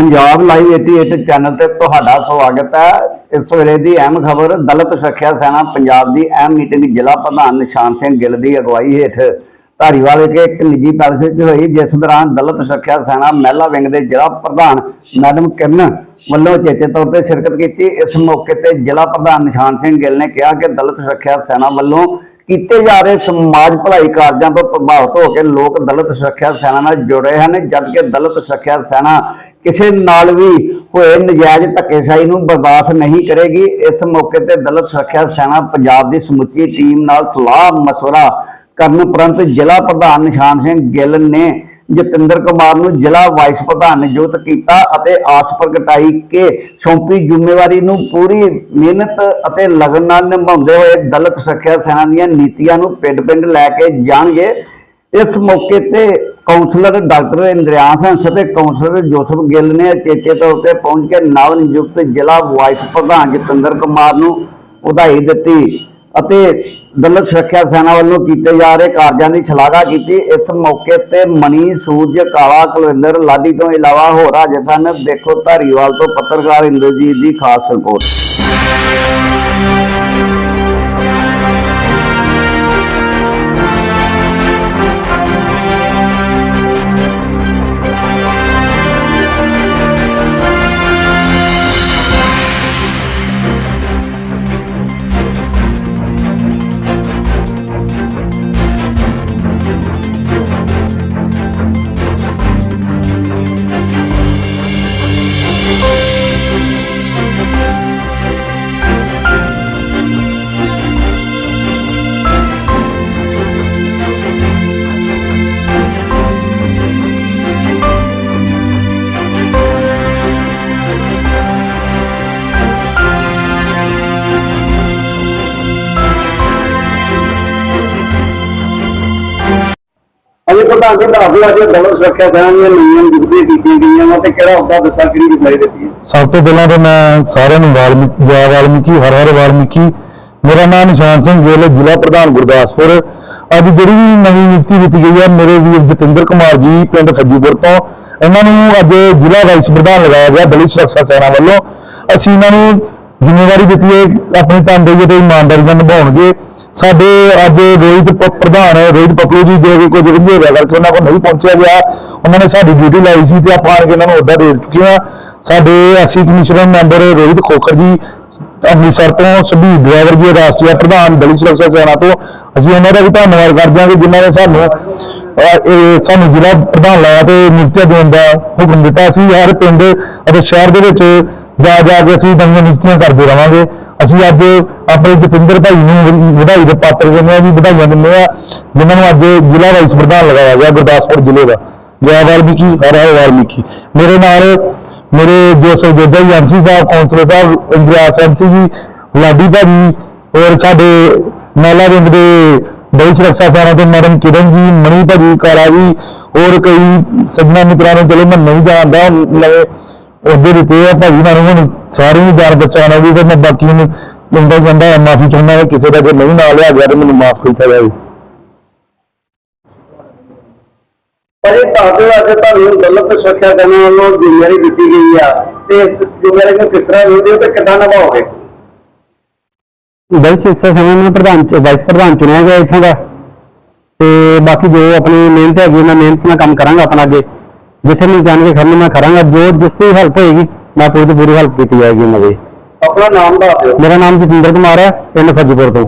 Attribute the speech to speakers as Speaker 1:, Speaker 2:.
Speaker 1: Punjab live 88 channel ਤੇ ਤੁਹਾਡਾ ਸਵਾਗਤ ਹੈ। ਇਸ ਵੇਲੇ ਦੀ ਅਹਿਮ ਖਬਰ, ਦਲਿਤ ਸੁਰੱਖਿਆ ਸੈਨਾ ਪੰਜਾਬ ਦੀ ਅਹਿਮ ਮੀਟਿੰਗ ਜ਼ਿਲ੍ਹਾ ਪ੍ਰਧਾਨ ਨਿਸ਼ਾਨ ਸਿੰਘ ਗਿੱਲ ਦੀ ਅਗਵਾਈ ਹੇਠ ਧਾਰੀਵਾਲ ਵਿਖੇ ਇੱਕ ਨਿੱਜੀ ਪੈਲਸ ਵਿੱਚ ਹੋਈ, ਜਿਸ ਦੌਰਾਨ ਦਲਿਤ ਸੁਰੱਖਿਆ ਸੈਨਾ ਮਹਿਲਾ ਵਿੰਗ ਦੇ ਜ਼ਿਲ੍ਹਾ ਪ੍ਰਧਾਨ ਮੈਡਮ ਕਿਰਨ ਵੱਲੋਂ ਚੇਤੇ ਤੌਰ ਤੇ ਸ਼ਿਰਕਤ ਕੀਤੀ। ਇਸ ਮੌਕੇ ਤੇ ਜ਼ਿਲ੍ਹਾ ਪ੍ਰਧਾਨ ਨਿਸ਼ਾਨ ਸਿੰਘ ਗਿੱਲ ਨੇ ਕਿਹਾ ਕਿ ਦਲਿਤ ਸੁਰੱਖਿਆ ਸੈਨਾ ਵੱਲੋਂ ਕੀਤੇ ਜਾ ਰਹੇ ਸਮਾਜ ਭਲਾਈ ਕਾਰਜਾਂ ਤੋਂ ਪ੍ਰਭਾਵਿਤ ਹੋ ਕੇ ਲੋਕ ਦਲਿਤ ਸੁਰੱਖਿਆ ਸੈਨਾ ਨਾਲ ਜੁੜੇ ਹਨ, ਜਦਕਿ ਦਲਿਤ ਸੁਰੱਖਿਆ ਸੈਨਾ ਕਿਸੇ ਨਾਲ ਵੀ ਹੋਏ ਨਜਾਇਜ਼ ਧੱਕੇਸ਼ਾਹੀ ਨੂੰ ਬਰਦਾਸ਼ਤ ਨਹੀਂ ਕਰੇਗੀ। ਇਸ ਮੌਕੇ ਤੇ ਦਲਿਤ ਸੁਰੱਖਿਆ ਸੈਨਾ ਪੰਜਾਬ ਦੀ ਸਮੁੱਚੀ ਟੀਮ ਨਾਲ ਸਲਾਹ ਮਸ਼ਵਰਾ ਕਰਨ ਉਪਰੰਤ ਜ਼ਿਲ੍ਹਾ ਪ੍ਰਧਾਨ ਨਿਸ਼ਾਨ ਸਿੰਘ ਗਿੱਲ ਨੇ ਜਤਿੰਦਰ ਕੁਮਾਰ ਨੂੰ ਜ਼ਿਲ੍ਹਾ ਵਾਈਸ ਪ੍ਰਧਾਨ ਨਿਯੁਕਤ ਕੀਤਾ ਅਤੇ ਆਸ ਪ੍ਰਗਟਾਈ ਕਿ ਸੌਂਪੀ ਜ਼ਿੰਮੇਵਾਰੀ ਨੂੰ ਪੂਰੀ ਮਿਹਨਤ ਅਤੇ ਲਗਨ ਨਾਲ ਨਿਭਾਉਂਦੇ ਹੋਏ ਦਲਿਤ ਸੁਰੱਖਿਆ ਸੈਨਾ ਦੀਆਂ ਨੀਤੀਆਂ ਨੂੰ ਪਿੰਡ-ਪਿੰਡ ਲੈ ਕੇ ਜਾਣਗੇ। ਇਸ ਮੌਕੇ ਤੇ ਕਾਉਂਸਲਰ ਡਾਕਟਰ ਇੰਦਰਿਆਸ ਹੰਸ ਅਤੇ ਕਾਉਂਸਲਰ ਜੋਸਫ ਗਿੱਲ ਨੇ ਚੇਚੇ ਤੌਰ ਤੇ ਪਹੁੰਚ ਕੇ ਨਵ ਨਿਯੁਕਤ ਜ਼ਿਲ੍ਹਾ ਵਾਈਸ ਪ੍ਰਧਾਨ ਜਤਿੰਦਰ ਕੁਮਾਰ ਨੂੰ ਵਧਾਈ ਦਿੱਤੀ ਅਤੇ ਦਲਿਤ ਸੁਰੱਖਿਆ ਸੈਨਾ ਵੱਲੋਂ ਕੀਤੇ ਜਾ ਰਹੇ ਕਾਰਜਾਂ ਦੀ ਸ਼ਲਾਘਾ ਕੀਤੀ। ਇਸ ਮੌਕੇ ਤੇ ਮਨੀ, ਸੂਰਜ, ਕਾਲਾ, ਕੁਲਵਿੰਦਰ ਲਾਡੀ ਤੋਂ ਇਲਾਵਾ ਹੋਰ ਹਾਜ਼ਰ ਸਨ। ਦੇਖੋ ਧਾਰੀਵਾਲ ਤੋਂ ਪੱਤਰਕਾਰ ਇੰਦਰਜੀਤ ਦੀ ਖਾਸ ਰਿਪੋਰਟ। ਅਜੇ ਪ੍ਰਧਾਨ ਜੀ ਦੱਸ ਦਿਓ ਅੱਜ ਦਲਿਤ ਸੁਰੱਖਿਆ ਸੈਨਾ ਦੀਆਂ ਨਵੀਆਂ ਨਿਯੁਕਤੀਆਂ ਕੀਤੀਆਂ ਗਈਆਂ ਵਾ, ਤੇ ਕਿਹੜਾ ਅਹੁਦਾ ਦਿੱਤਾ ਕਿਹੜੀ ਜ਼ਿੰਮੇਵਾਰੀ ਦਿੱਤੀ ਹੈ?
Speaker 2: ਸਭ ਤੋਂ ਪਹਿਲਾਂ ਤਾਂ ਮੈਂ ਸਾਰਿਆਂ ਨੂੰ ਵਾਲਮੀਕੀ ਜੈ ਵਾਲਮੀਕੀ, ਹਰ ਹਰ ਵਾਲਮੀਕੀ, ਮੇਰਾ ਨਾਮ ਨਿਸ਼ਾਨ ਸਿੰਘ ਗਿੱਲ ਜ਼ਿਲ੍ਹਾ ਪ੍ਰਧਾਨ ਗੁਰਦਾਸਪੁਰ। ਅੱਜ ਜਿਹੜੀ ਨਵੀਂ ਨਿਯੁਕਤੀ ਦਿੱਤੀ ਗਈ ਹੈ, ਮੇਰੇ ਵੀਰ ਜਤਿੰਦਰ ਕੁਮਾਰ ਜੀ, ਪਿੰਡ ਸੱਜੂਪੁਰ ਤੋਂ। ਇਹਨਾਂ ਨੂੰ ਅੱਜ ਜ਼ਿਲ੍ਹਾ ਵਾਈਸ ਪ੍ਰਧਾਨ ਲਗਾਇਆ ਗਿਆ, ਦਲਿਤ ਸੁਰੱਖਿਆ ਸੈਨਾ ਵੱਲੋਂ। ਅਸੀਂ ਇਹਨਾਂ ਨੂੰ ਜ਼ਿੰਮੇਵਾਰੀ ਦਿੱਤੀ ਹੈ, ਆਪਣੀ ਤਨਦੇਹੀ ਤੇ ਇਮਾਨਦਾਰੀ ਨਾਲ ਨਿਭਾਉਣਗੇ। ਸਾਡੇ ਅੱਜ ਰੋਹਿਤ ਪ- ਪ੍ਰਧਾਨ ਰੋਹਿਤ ਪਪਲੂ ਜੀ ਜੋ ਕਿ ਕੁਝ ਵਿੰਗੇ ਹੋਇਆ ਕਰਕੇ ਉਹਨਾਂ ਕੋਲ ਨਹੀਂ ਪਹੁੰਚਿਆ ਗਿਆ, ਉਹਨਾਂ ਨੇ ਸਾਡੀ ਡਿਊਟੀ ਲਾਈ ਸੀ ਤੇ ਆਪਾਂ ਆਣ ਕੇ ਇਹਨਾਂ ਨੂੰ ਅਹੁਦਾ ਦੇ ਚੁੱਕੇ ਹਾਂ। ਸਾਡੇ ਅਸੀਂ ਕਮਿਸ਼ਨਰ ਮੈਂਬਰ ਰੋਹਿਤ ਖੋਖਰ ਜੀ, ਅੰਮ੍ਰਿਤਸਰ ਤੋਂ ਸੁਭੀਰ ਡਰਾਈਵਰ ਜੀ, ਰਾਸ਼ਟਰੀ ਪ੍ਰਧਾਨ ਦਲਿਤ ਸੁਰੱਖਿਆ ਸੈਨਾ ਤੋਂ। ਅਸੀਂ ਉਹਨਾਂ ਦਾ ਵੀ ਧੰਨਵਾਦ ਕਰਦੇ ਹਾਂ ਕਿ ਜਿਨ੍ਹਾਂ ਨੇ ਸਾਨੂੰ ਇਹ ਸਾਨੂੰ ਜ਼ਿਲ੍ਹਾ ਪ੍ਰਧਾਨ ਲਾਇਆ ਤੇ ਨਿਯੁਕਤੀਆਂ ਦੇਣ ਦਾ ਹੁਕਮ ਦਿੱਤਾ ਅਸੀਂ ਹਰ ਪਿੰਡ ਅਤੇ ਸ਼ਹਿਰ ਦੇ ਵਿੱਚ ਜਾ ਜਾ ਕੇ ਅਸੀਂ ਨਵੀਆਂ ਨਿਯੁਕਤੀਆਂ ਕਰਦੇ ਰਵਾਂਗੇ। ਅਸੀਂ ਅੱਜ ਆਪਣੇ ਜਤਿੰਦਰ ਭਾਈ ਨੂੰ ਵਧਾਈ ਦੇ ਪਾਤਰ ਕਹਿੰਦੇ ਵੀ ਵਧਾਈਆਂ ਦਿੰਦੇ ਆ, ਜਿਨ੍ਹਾਂ ਨੂੰ ਅੱਜ ਜ਼ਿਲ੍ਹਾ ਵਾਈਸ ਪ੍ਰਧਾਨ ਲਗਾਇਆ ਗਿਆ, ਗੁਰਦਾਸਪੁਰ ਜ਼ਿਲ੍ਹੇ ਦਾ। ਜੈ ਵਾਲਮੀਕੀ, ਹਰ ਹਰ ਵਾਲਮੀਕੀ। ਮੇਰੇ ਨਾਲ ਮੇਰੇ ਜੋ ਸਰਜੋਧਾ ਜੀ ਐਮਸੀ ਸਾਹਿਬ, ਕੌਂਸਲਰ ਸਾਹਿਬ ਇੰਦਰਿਆ ਸੈਂਸੀ ਜੀ, ਲਾਡੀ ਭਾਜੀ ਔਰ ਸਾਡੇ ਮਹਿਲਾ ਵਿੰਗ ਦੇ ਬੜੀ ਸੁਰੱਖਿਆ ਸਾਰਾ ਦੇ ਮੈਡਮ ਕਿਰਨ ਜੀ ਮਣੀ ਭਾਜੀ, ਕਾਲਾ ਜੀ ਔਰ ਕਈ ਸੱਜਣਾ ਮਿੱਤਰਾਂ ਨੂੰ ਚਲੋ ਮੈਂ ਨਹੀਂ ਜਾਣਦਾ, ਲਵੇ ਉਹਦੇ ਦਿੱਤੇ ਆ ਭਾਜੀ ਨਾਲ ਹੁਣ ਸਾਰੇ ਨੂੰ ਜਾਣ ਪਛਾਣ ਹੋਗੀ ਤੇ ਮੈਂ ਬਾਕੀ ਨੂੰ ਲੰਦਾ ਜਾਂਦਾ ਮਾਫੀ ਚਾਹੁੰਦਾ ਹਾਂ ਕਿਸੇ ਦਾ ਜੇ ਨਹੀਂ ਨਾਲ ਲਿਆ ਗਿਆ ਤੇ ਮੈਨੂੰ ਮਾਫ ਕੀਤਾ ਜਾਵੇ।
Speaker 1: ਪਰ ਇਹ ਦਿਓ ਅੱਜ ਤੁਹਾਨੂੰ ਦਲਿਤ ਸੁਰੱਖਿਆ ਸੈਨਾ ਵੱਲੋਂ ਜ਼ਿੰਮੇਵਾਰੀ ਦਿੱਤੀ ਗਈ ਆ ਤੇ ਇਸ ਜ਼ਿੰਮੇਵਾਰੀ ਨੂੰ ਕਿਸ ਤਰ੍ਹਾਂ ਲੈਂਦੇ ਹੋ ਤੇ ਕਿੱਦਾਂ ਨਿਭਾਓਗੇ?
Speaker 3: ਦਲ ਸਿੱਖਿਆ ਸਭਾ ਨੂੰ ਪ੍ਰਧਾਨ ਵਾਈਸ ਪ੍ਰਧਾਨ ਚੁਣਿਆ ਗਿਆ ਇੱਥੋਂ ਦਾ। ਤੇ ਬਾਕੀ ਜੋ ਆਪਣੀ ਮਿਹਨਤ ਹੈਗੀ ਮੈਂ ਮਿਹਨਤ ਨਾਲ ਕੰਮ ਕਰਾਂਗਾ ਆਪਣਾ ਅੱਗੇ। ਜਿੱਥੇ ਮੈਂ ਜਾਣ ਕੇ ਖੜਨਾ ਮੈਂ ਕਰਾਂਗਾ ਜੋ ਜਿਸ ਦੀ ਹੈਲਪ ਹੋਏਗੀ ਮੈਂ ਪੂਰੀ ਤੋਂ ਪੂਰੀ ਹੈਲਪ ਕੀਤੀ ਜਾਏਗੀ ਉਹਨਾਂ ਦੀ।
Speaker 1: ਆਪਣਾ ਨਾਮ ਦੱਸ ਦਿਓ।
Speaker 3: ਮੇਰਾ ਨਾਮ ਜਤਿੰਦਰ ਕੁਮਾਰ ਹੈ ਪਿੰਡ ਫੱਜੀਪੁਰ ਤੋਂ।